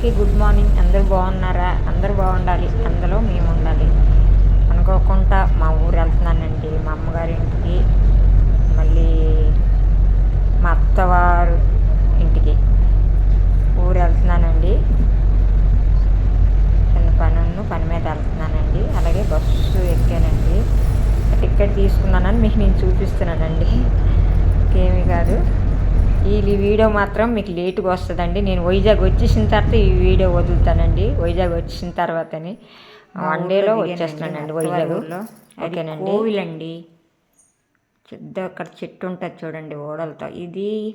అందరికీ good morning. అందరూ బాగున్నారా? అందరూ బాగుండాలి. అందులో మేము ఉండాలి అనుకోకుండా మా ఊరు వెళ్తున్నానండి. మా అమ్మగారి ఇంటికి మళ్ళీ మా అత్తవారు ఇంటికి ఊరు వెళ్తున్నానండి. చిన్న పని పని మీద వెళ్తున్నానండి. అలాగే బస్సు ఎక్కానండి. టికెట్ తీసుకున్నానని మీకు నేను చూపిస్తున్నానండి. ఇంకేమీ కాదు. ఈ వీడియో మాత్రం మీకు లేటుగా వస్తుందండి. నేను వైజాగ్ వచ్చేసిన తర్వాత ఈ వీడియో వదులుతానండి. వైజాగ్ వచ్చిన తర్వాతని. వన్ డేలో వచ్చేస్తానండి వైజాగ్లో ఓకేనండి. కోవిలండి. పెద్ద అక్కడ చెట్టు ఉంటుంది చూడండి ఓడలతో. ఇది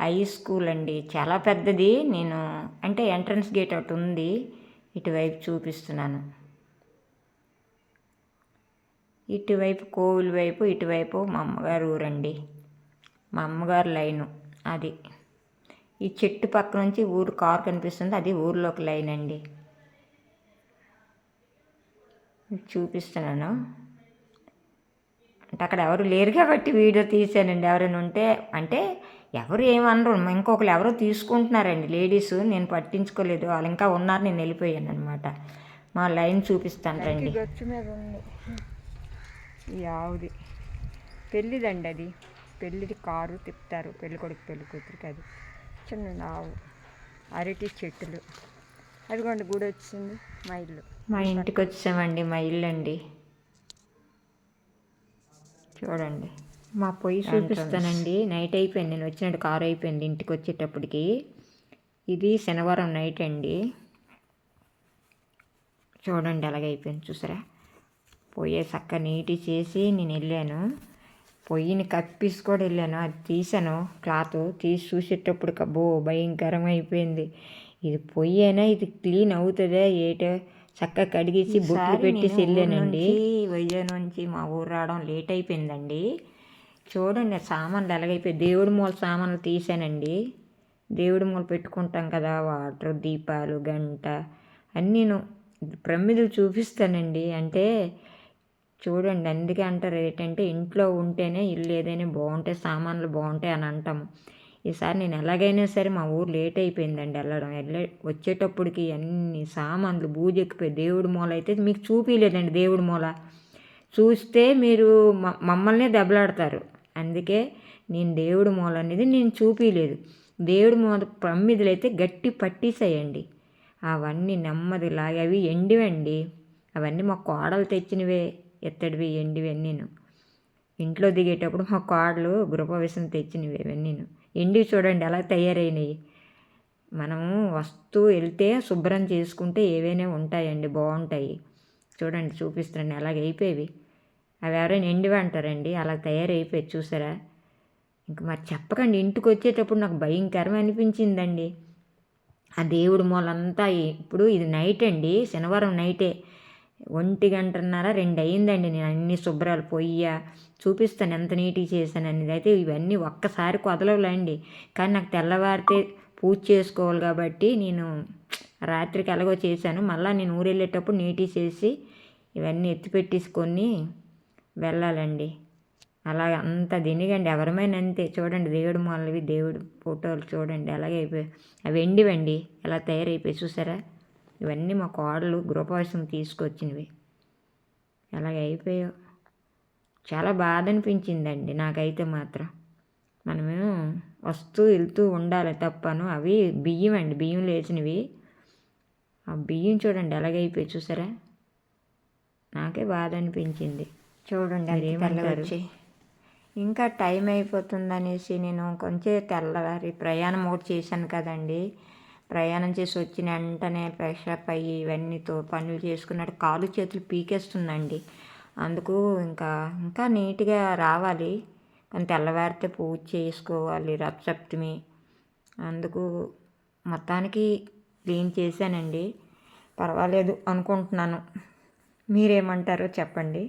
హై స్కూల్ అండి. చాలా పెద్దది. నేను అంటే ఎంట్రన్స్ గేట్ ఒకటి ఉంది. ఇటువైపు చూపిస్తున్నాను. ఇటువైపు కోవిల్ వైపు ఇటువైపు మా అమ్మగారు ఊరండి. మా అమ్మగారు లైను. అది. ఈ చెట్టు పక్క నుంచి ఊరు కారు కనిపిస్తుంది. అది ఊర్లోకి లైన్ అండి. చూపిస్తున్నాను. అంటే అక్కడ ఎవరు లేరు కాబట్టి వీడియో తీసానండి ఎవరైనా ఉంటే అంటే ఎవరు ఏమనరు. ఇంకొకరు ఎవరో తీసుకుంటున్నారండి. లేడీస్ నేను పట్టించుకోలేదు. వాళ్ళు ఇంకా ఉన్నారు. నేను వెళ్ళిపోయాను అనమాట మా లైన్ చూపిస్తాను రండి. ఆవుది. పెళ్ళిదండి అది. పెళ్ళిది కారు తిప్పుతారు. పెళ్ళి కొడుకు పెళ్ళి కూతురికి అది. చిన్న ఆవు అరటి చెట్టులు. అదిగోండి గుడి వచ్చింది. మా ఇల్లు. మా ఇంటికి వచ్చామండి. మా ఇల్లు అండి. చూడండి. మా పొయ్యి చూపిస్తానండి. నైట్ అయిపోయింది. నేను వచ్చినట్టు కారు అయిపోయింది ఇంటికి వచ్చేటప్పటికి. ఇది శనివారం నైట్ అండి. చూడండి అలాగే అయిపోయింది చూసారా? పొయ్యి చక్క నీటి చేసి నేను వెళ్ళాను. పొయ్యిని కప్పిసి కూడా వెళ్ళాను. అది తీసాను క్లాత్ తీసి చూసేటప్పుడు కబ్బో భయంకరం అయిపోయింది ఇది పొయ్యి అయినా ఇది క్లీన్ అవుతుందా ఏటో చక్కగా కడిగేసి బొట్లు పెట్టేసి వెళ్ళానండి. వైజాగ్ నుంచి మా ఊరు రావడం లేట్ అయిపోయిందండి. చూడండి సామాన్లు ఎలాగైపోయి దేవుడి మూల సామాన్లు తీసానండి దేవుడి మూల పెట్టుకుంటాం కదా వాటర్ దీపాలు గంట అన్నీను ప్రమిదలు చూపిస్తానండి. అంటే చూడండి అందుకే అంటారు ఏంటంటే ఇంట్లో ఉంటేనే ఇల్లు ఏదైనా బాగుంటాయి సామాన్లు బాగుంటాయి అని అంటాము. ఈసారి నేను ఎలాగైనా సరే మా ఊరు లేట్ అయిపోయిందండి వెళ్ళడం. వెళ్ళే వచ్చేటప్పటికి అన్ని సామాన్లు బూజెక్కిపోయి దేవుడి మూల అయితే మీకు చూపించలేదండి దేవుడి మూల. చూస్తే మీరు మ- మమ్మల్నే దెబ్బలాడతారు. అందుకే నేను దేవుడి మూల అనేది నేను చూపించలేదు దేవుడి మూల ప్రమిదలు అయితే గట్టి పట్టేసేయండి అవన్నీ నెమ్మది లాగి అవి ఎండివండి. అవన్నీ మా కోడలు తెచ్చినవే. ఎత్తడివి ఎండివి అన్నీను. ఇంట్లో దిగేటప్పుడు మా కోడలు గృహప్రవేశం తెచ్చినవి ఇవన్నీను ఎండివి చూడండి ఎలా తయారైనవి మనము వస్తూ వెళ్తే శుభ్రం చేసుకుంటే ఏవైనా ఉంటాయండి బాగుంటాయి. చూడండి చూపిస్తాను అలాగ అయిపోయేవి. అవి ఎవరైనా ఎండివి అంటారండి అలా తయారైపోయి చూసారా? ఇంక మరి చెప్పకండి ఇంటికి వచ్చేటప్పుడు నాకు భయంకరం అనిపించిందండి. ఆ దేవుడి మూలంతా ఇప్పుడు ఇది నైట్ అండి శనివారం నైటే ఒంటి గంటన్నర రెండు అయ్యిందండి నేను అన్ని శుభ్రాలు పొయ్యా చూపిస్తాను ఎంత నీట్గా చేశాను అనేది. అయితే ఇవన్నీ ఒక్కసారి కొదలవులేండి కానీ నాకు తెల్లవారితే పూజ చేసుకోవాలి కాబట్టి నేను రాత్రికి ఎలాగో చేశాను. మళ్ళీ నేను ఊరు వెళ్ళేటప్పుడు నీట్గా చేసి ఇవన్నీ ఎత్తిపెట్టేసుకొని వెళ్ళాలండి. అలాగ అంత దినిగండి. ఎవరమైనా అంతే. చూడండి దేవుడు మొదలవి దేవుడు ఫోటోలు చూడండి. అలాగే అయిపోయి అవి ఎండివండి. ఎలా తయారైపోయి చూసారా? ఇవన్నీ మా కోడలు గృహవాసం తీసుకొచ్చినవి. అలాగే అయిపోయావు చాలా బాధ అనిపించిందండి నాకైతే మాత్రం. మనము వస్తూ వెళ్తూ ఉండాలి తప్పను. అవి బియ్యం అండి బియ్యం లేచినవి. ఆ బియ్యం చూడండి ఎలాగైపోయి చూసారా? నాకే బాధ అనిపించింది చూడండి అది ఏమంటారు ఇంకా టైం అయిపోతుందనేసి నేను కొంచెం తెల్లవారి ప్రయాణం ఒకటి చేశాను కదండి. ప్రయాణం చేసి వచ్చిన వెంటనే ఫ్రెషప్ అయ్యి ఇవన్నీతో పనులు చేసుకున్నట్టు కాలు చేతులు పీకేస్తుందండి. అందుకు ఇంకా ఇంకా నీట్గా రావాలి. కానీ తెల్లవారితే పూజ చేసుకోవాలి రథసప్తమి అందుకు మొత్తానికి క్లీన్ చేశానండి. పర్వాలేదు అనుకుంటున్నాను. మీరేమంటారో చెప్పండి.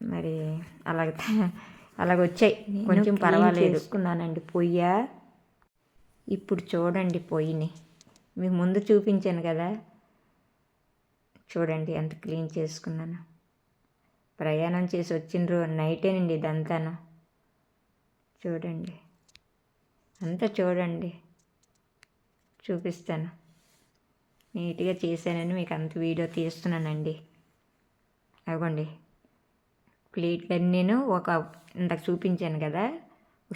మరి అలాగ అలాగ వచ్చాయి. కొంచెం పర్వాలేదు. చేసుకున్నానండి. పొయ్య? ఇప్పుడు చూడండి పొయ్యిని. మీకు ముందు చూపించాను కదా. చూడండి ఎంత క్లీన్ చేసుకున్నాను. ప్రయాణం చేసి వచ్చిన రోజు నైటేనండి ఇదంతాను. చూడండి. అంతా చూడండి. చూపిస్తాను. నీట్గా చేశానని మీకు అంత వీడియో తీస్తున్నానండి. అవ్వండి ప్లేట్లన్నీ నేను ఒక ఇందాక చూపించాను కదా.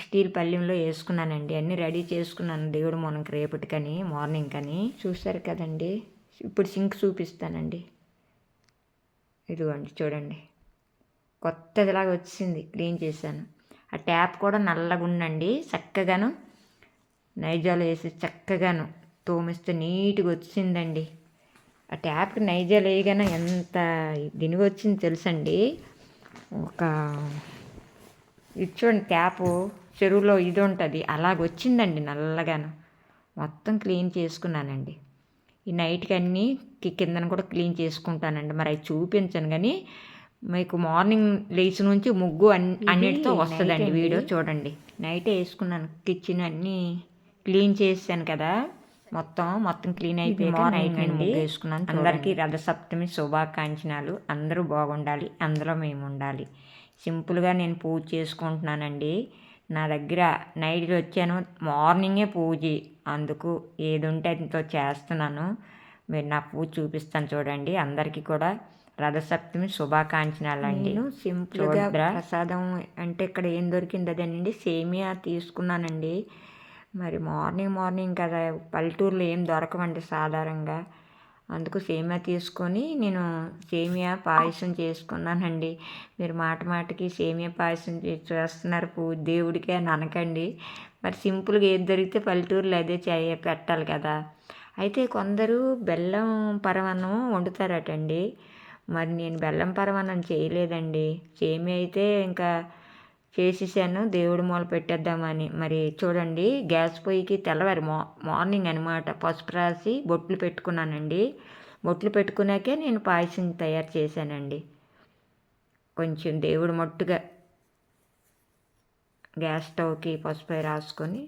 స్టీల్ పళ్ళెంలో వేసుకున్నానండి. అన్నీ రెడీ చేసుకున్నాను దేవుడు మనకి రేపటికని మార్నింగ్ కానీ చూస్తారు కదండి. ఇప్పుడు సింక్ చూపిస్తానండి. ఇదిగోండి చూడండి. కొత్తదిలాగా వచ్చింది. క్లీన్ చేశాను. ఆ ట్యాప్ కూడా నల్లగా ఉండండి చక్కగాను నైజాలు వేసి చక్కగాను తోమిస్తే నీట్గా వచ్చిందండి. ఆ ట్యాప్కి నైజాలు వేయగానే ఎంత దినిగి వచ్చింది తెలుసండి. ఒక ఇది చూడండి ట్యాపు. చెరువులో ఇది ఉంటుంది అలాగ వచ్చిందండి నల్లగాను. మొత్తం క్లీన్ చేసుకున్నానండి. ఈ నైట్కి అన్నీ కిందన కూడా క్లీన్ చేసుకుంటానండి. మరి అవి చూపించను కానీ మీకు మార్నింగ్ లేచి నుంచి ముగ్గు అన్ని అన్నిటితో వస్తుందండి వీడియో చూడండి. నైట్ వేసుకున్నాను. కిచెన్ అన్నీ క్లీన్ చేశాను కదా. మొత్తం మొత్తం క్లీన్ అయిపోయి నేను ముగ్గు వేసుకున్నాను అందరికీ రథసప్తమి శుభాకాంక్షనాలు అందరూ బాగుండాలి. అందులో మేము ఉండాలి సింపుల్గా నేను పూజ చేసుకుంటున్నానండి. నా దగ్గర నైట్ వచ్చాను. మార్నింగే పూజ. అందుకు ఏది ఉంటే ఎంతో చేస్తున్నాను. మీరు నా పూజ చూపిస్తాను చూడండి. అందరికీ కూడా రథసప్తమి శుభాకాంక్షనాలు అండి సింపుల్గా ప్రసాదం అంటే ఇక్కడ ఏం దొరికింది అదేనండి సేమియా తీసుకున్నానండి. మరి మార్నింగ్ మార్నింగ్ కదా పల్లెటూరులో ఏం దొరకవండి సాధారణంగా. అందుకు సేమియా తీసుకొని నేను సేమియా పాయసం చేసుకున్నానండి. మీరు మాట మాటకి సేమియా పాయసం చేస్తున్నారు పూ దేవుడికే అని అనకండి. మరి సింపుల్గా ఏది దొరికితే పల్లెటూరులో అదే చేయ పెట్టాలి కదా. అయితే కొందరు బెల్లం పరమాన్నం వండుతారటండి. మరి నేను బెల్లం పరమాన్నం చేయలేదండి. సేమియా అయితే ఇంకా చేసేసాను దేవుడి మూల పెట్టేద్దామని. మరి చూడండి గ్యాస్ పొయ్యికి తెల్లవారి మా మార్నింగ్ అనమాట పసుపు రాసి బొట్లు పెట్టుకున్నానండి. బొట్లు పెట్టుకున్నాకే నేను పాయసం తయారు చేశానండి. కొంచెం దేవుడు మట్టుగా గ్యాస్ స్టవ్కి పసుపు రాసుకొని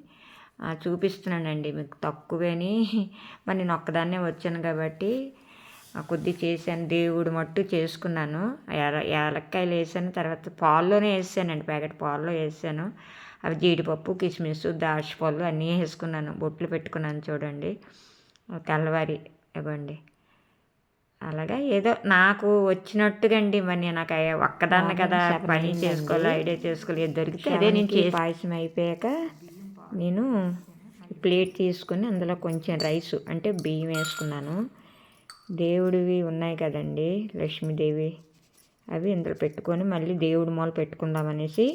చూపిస్తున్నానండి. మీకు తక్కువేని మరి నేను ఒక్కదాన్నే వచ్చాను కాబట్టి ఆ, కొద్ది చేశాను. దేవుడు మట్టు చేసుకున్నాను. యాల యాలక్కాయలు వేసాను తర్వాత పాల్లోనే వేసానండి. ప్యాకెట్ పాల్లో వేసాను. అవి జీడిపప్పు కిస్మిస్ దాచిపళ్ళు అన్నీ వేసుకున్నాను. బొట్లు పెట్టుకున్నాను చూడండి. తెల్లవారి ఇవ్వండి. అలాగా ఏదో నాకు వచ్చినట్టుగా అండి మరి నేను నాకు అయ్య- ఒక్కదాన్ని కదా పని చేసుకోవాలి ఐడియా చేసుకోవాలి. ఏది దొరికితే అదే నేను పాయసం అయిపోయాక నేను ప్లేట్ తీసుకొని అందులో కొంచెం రైస్ అంటే బియ్యం వేసుకున్నాను. దేవుడివి ఉన్నాయి కదండి లక్ష్మీదేవి. అవి ఇందులో పెట్టుకొని మళ్ళీ దేవుడి మూల పెట్టుకుందామనేసి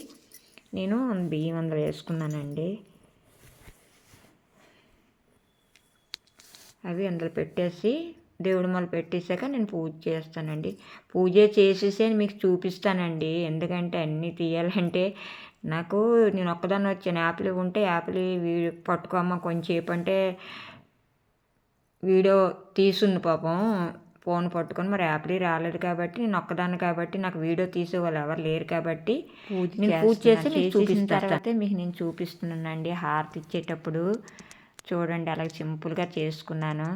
నేను బియ్యం అందులో వేసుకున్నానండి. అవి అందులో పెట్టేసి దేవుడి మొదలు పెట్టేశాక నేను పూజ చేస్తానండి. పూజ చేసేసి మీకు చూపిస్తానండి. ఎందుకంటే అన్నీ తీయాలంటే నాకు నేను ఒక్కదాన్ని వచ్చాను. యాపిల్ ఉంటే యాపిల్ పట్టుకోమ్మ కొంచెంసేపు అంటే వీడియో తీసుంది పాపం. ఫోన్ పట్టుకొని మరి యాపిల్ రాలేదు కాబట్టి నేను ఒక్కదాన్ని కాబట్టి నాకు వీడియో తీసే వాళ్ళు ఎవరు లేరు కాబట్టి నేను పూజ చేసి మీకు తర్వాత మీకు నేను చూపిస్తున్నానండి. హారతి ఇచ్చేటప్పుడు చూడండి అలా సింపుల్గా చేసుకున్నాను.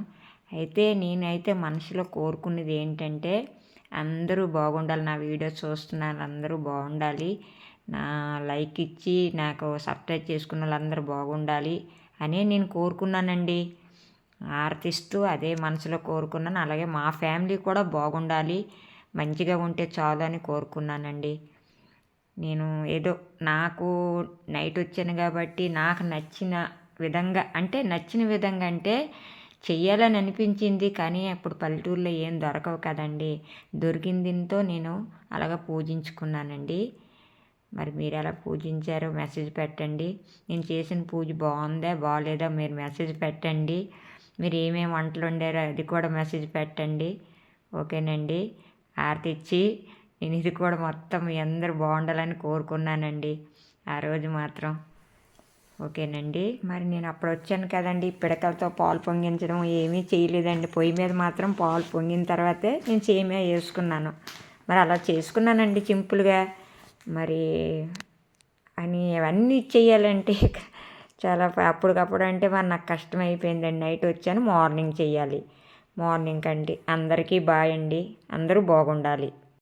అయితే నేనైతే మనసులో కోరుకునేది ఏంటంటే అందరూ బాగుండాలి. నా వీడియో చూస్తున్నారు అందరూ బాగుండాలి. నా లైక్ ఇచ్చి నాకు సబ్స్క్రైబ్ చేసుకున్న వాళ్ళందరూ బాగుండాలి అనే నేను కోరుకున్నానండి. ఆర్తిస్తూ అదే మనసులో కోరుకున్నాను. అలాగే మా ఫ్యామిలీ కూడా బాగుండాలి. మంచిగా ఉంటే చాలు అని కోరుకున్నానండి. నేను ఏదో నాకు నైట్ వచ్చాను కాబట్టి నాకు నచ్చిన విధంగా అంటే నచ్చిన విధంగా అంటే చెయ్యాలని అనిపించింది కానీ అప్పుడు పల్లెటూరులో ఏం దొరకవు కదండి. దొరికిందితో నేను అలాగ పూజించుకున్నానండి. మరి మీరు ఎలా పూజించారో మెసేజ్ పెట్టండి. నేను చేసిన పూజ బాగుందా బాగాలేదా మీరు మెసేజ్ పెట్టండి. మీరు ఏమేమి వంటలు వండారో అది కూడా మెసేజ్ పెట్టండి. ఓకేనండి? ఆరతి ఇచ్చి నేను ఇది కూడా మొత్తం మీ అందరూ బాగుండాలని కోరుకున్నానండి. ఆ రోజు మాత్రం. ఓకేనండి? మరి నేను అప్పుడు వచ్చాను కదండి. పిడకలతో పాలు పొంగించడం ఏమీ చేయలేదండి. పొయ్యి మీద మాత్రం పాలు పొంగిన తర్వాతే నేను సేమియా వేసుకున్నాను. మరి అలా చేసుకున్నానండి సింపుల్గా. మరి అని అవన్నీ చేయాలంటే చాలా అప్పటికప్పుడు అంటే మరి నాకు కష్టం అయిపోయిందండి నైట్ వచ్చాను మార్నింగ్ చేయాలి మార్నింగ్ అండి అందరికీ బాయ్ అండి. అందరూ బాగుండాలి.